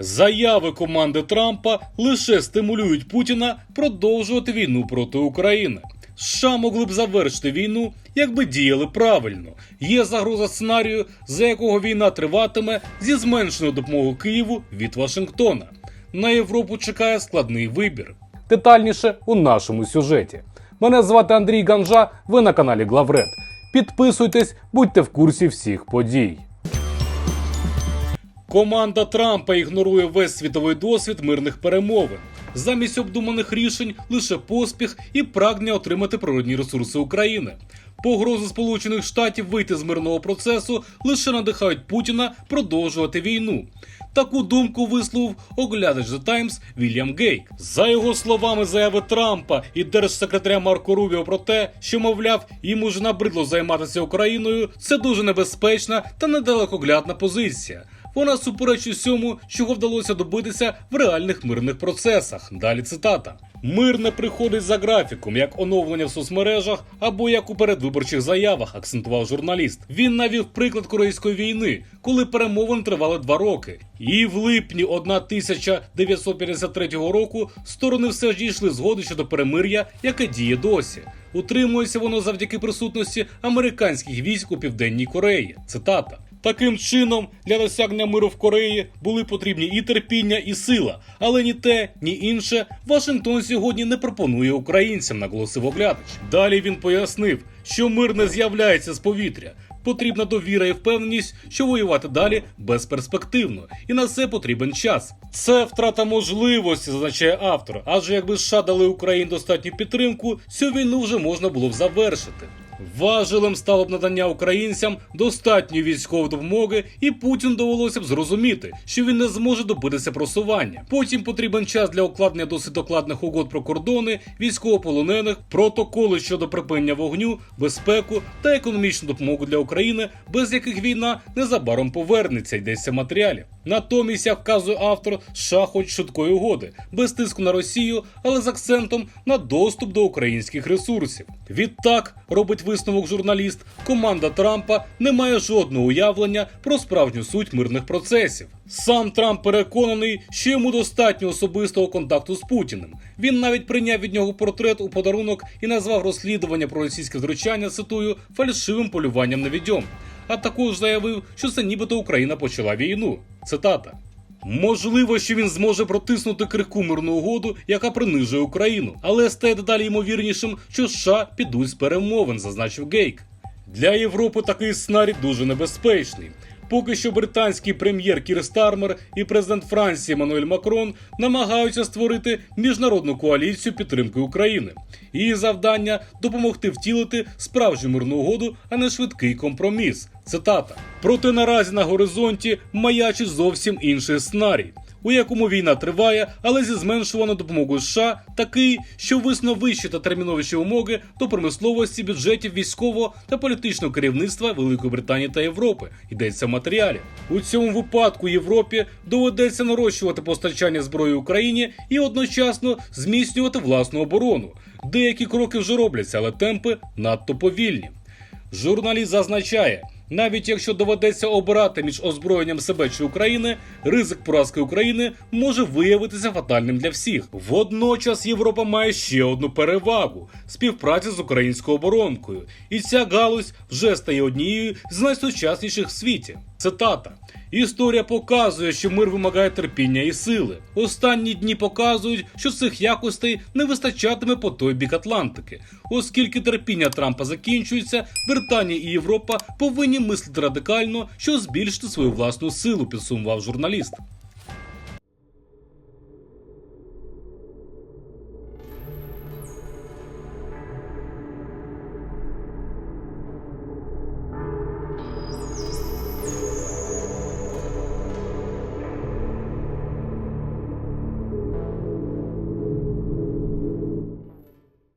Заяви команди Трампа лише стимулюють Путіна продовжувати війну проти України. США могли б завершити війну, якби діяли правильно. Є загроза сценарію, за якого війна триватиме зі зменшеною допомогою Києву від Вашингтона. На Європу чекає складний вибір. Детальніше у нашому сюжеті. Мене звати Андрій Ганжа. Ви на каналі Главред. Підписуйтесь, будьте в курсі всіх подій. Команда Трампа ігнорує весь світовий досвід мирних перемовин. Замість обдуманих рішень лише поспіх і прагнення отримати природні ресурси України. Погрози Сполучених Штатів вийти з мирного процесу лише надихають Путіна продовжувати війну. Таку думку висловив оглядач The Times Вільям Гейк. За його словами, заяви Трампа і держсекретаря Марко Рубіо про те, що мовляв, їм уже набридло займатися Україною. Це дуже небезпечна та недалекоглядна позиція. Вона суперечить усьому, чого вдалося добитися в реальних мирних процесах. Далі цитата: Мир не приходить за графіком, як оновлення в соцмережах або як у передвиборчих заявах, акцентував журналіст. Він навів приклад Корейської війни, коли перемовини тривали два роки. І в липні 1953 року сторони все ж дійшли згоди щодо перемир'я, яке діє досі. Утримується воно завдяки присутності американських військ у південній Кореї. Цитата. Таким чином, для досягнення миру в Кореї були потрібні і терпіння, і сила, але ні те, ні інше Вашингтон сьогодні не пропонує українцям, наголосив оглядач. Далі він пояснив, що мир не з'являється з повітря. Потрібна довіра і впевненість, що воювати далі безперспективно, і на це потрібен час. Це втрата можливості, зазначає автор. Адже якби США дали Україні достатню підтримку, цю війну вже можна було б завершити. Важелем стало б надання українцям достатньої військової допомоги, і Путін довелося б зрозуміти, що він не зможе добитися просування. Потім потрібен час для укладення досить докладних угод про кордони, військовополонених, протоколи щодо припинення вогню, безпеку та економічну допомогу для України, без яких війна незабаром повернеться, йдеться в матеріалі. Натомість, як вказує автор, США хочуть швидкої угоди, без тиску на Росію, але з акцентом на доступ до українських ресурсів. Відтак робить висновок журналіст, команда Трампа не має жодного уявлення про справжню суть мирних процесів. Сам Трамп переконаний, що йому достатньо особистого контакту з Путіним. Він навіть прийняв від нього портрет у подарунок і назвав розслідування про російське втручання, цитую, фальшивим полюванням на відьом. А також заявив, що це нібито Україна почала війну. Цитата. Можливо, що він зможе протиснути крихку мирну угоду, яка принижує Україну, але стає дедалі ймовірнішим, що США підуть з перемовин, зазначив Гейк. Для Європи такий сценарій дуже небезпечний. Поки що британський прем'єр Кір Стармер і президент Франції Мануель Макрон намагаються створити міжнародну коаліцію підтримки України. Її завдання допомогти втілити справжню мирну угоду, а не швидкий компроміс. Цитата: проте наразі на горизонті маячить зовсім інший сценарій. У якому війна триває, але зі зменшуваною допомогою США такий, що висно вищі та терміновіші вимоги до промисловості бюджетів військового та політичного керівництва Великої Британії та Європи йдеться в матеріалі. У цьому випадку Європі доведеться нарощувати постачання зброї Україні і одночасно зміцнювати власну оборону. Деякі кроки вже робляться, але темпи надто повільні. Журналіст зазначає. Навіть якщо доведеться обирати між озброєнням себе чи України, ризик поразки України може виявитися фатальним для всіх. Водночас Європа має ще одну перевагу співпрацю з українською оборонкою, і ця галузь вже стає однією з найсучасніших в світі. Цитата. Історія показує, що мир вимагає терпіння і сили. Останні дні показують, що цих якостей не вистачатиме по той бік Атлантики. Оскільки терпіння Трампа закінчується, Британія і Європа повинні мислити радикально, що збільшити свою власну силу, підсумував журналіст.